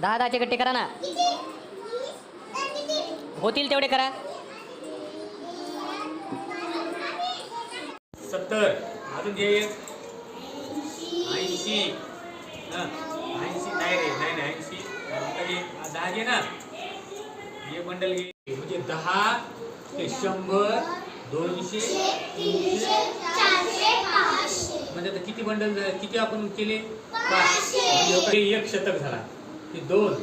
दहा दहाचे गट्टे करा ना. होतील तेवढे करा. सत्तर. अजून घे एक. ऐंशी. ऐंशी नाही रे नाही नाही ऐंशी. दहा घे ना. हे बंडल घे. म्हणजे दहा ते शंभर दोनशे तीनशे म्हणजे आता किती बंडल किती आपण केले? एक शतक झाला. ते दोन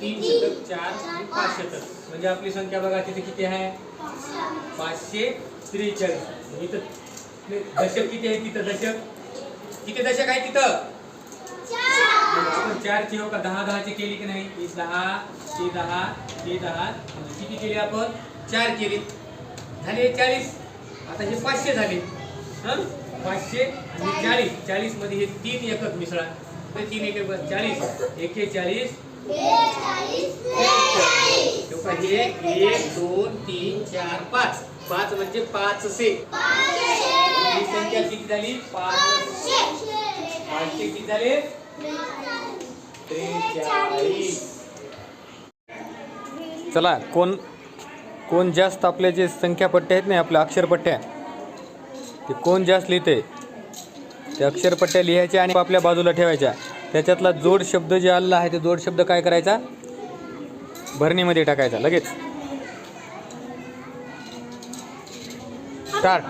तीन शतक चार पाच. शतक. म्हणजे आपली संख्या बघा तिथे किती आहे? पाचशे त्रेचाळीस. इथं ते दशक किती आहे तिथं? दशक? किती दशक आहे तिथं? आपण चारची हो का? दहा दहाची केली की नाही? ही दहा ही दहा ही दहा. म्हणजे किती केली आपण? चार केली. झाले चाळीस. आता हे पाचशे झाले. हं? पाचशे आणि चाळीस. चाळीसमध्ये हे तीन एकक मिसळा. तीन एक चाळीस एकेचाळीस हे एक दोन तीन चार म्हणजे पाच। पाच म्हणजे पाचशे ही संख्या किती झाली? पाच पाचशे किती झाले? त्रेचाळीस. चला कोण कोण जास्त आपल्या जे संख्यापट्टे आहेत ना आपल्या अक्षरपट्ट्या ते कोण जास्त लिहिते? ते अक्षरपट्ट्या लिहायच्या आणि आपल्या बाजूला ठेवायच्या. त्याच्यातला जोड शब्द जे आलेला आहे ते जोड शब्द काय करायचा? भरणीमध्ये टाकायचा लगेच. स्टार्ट.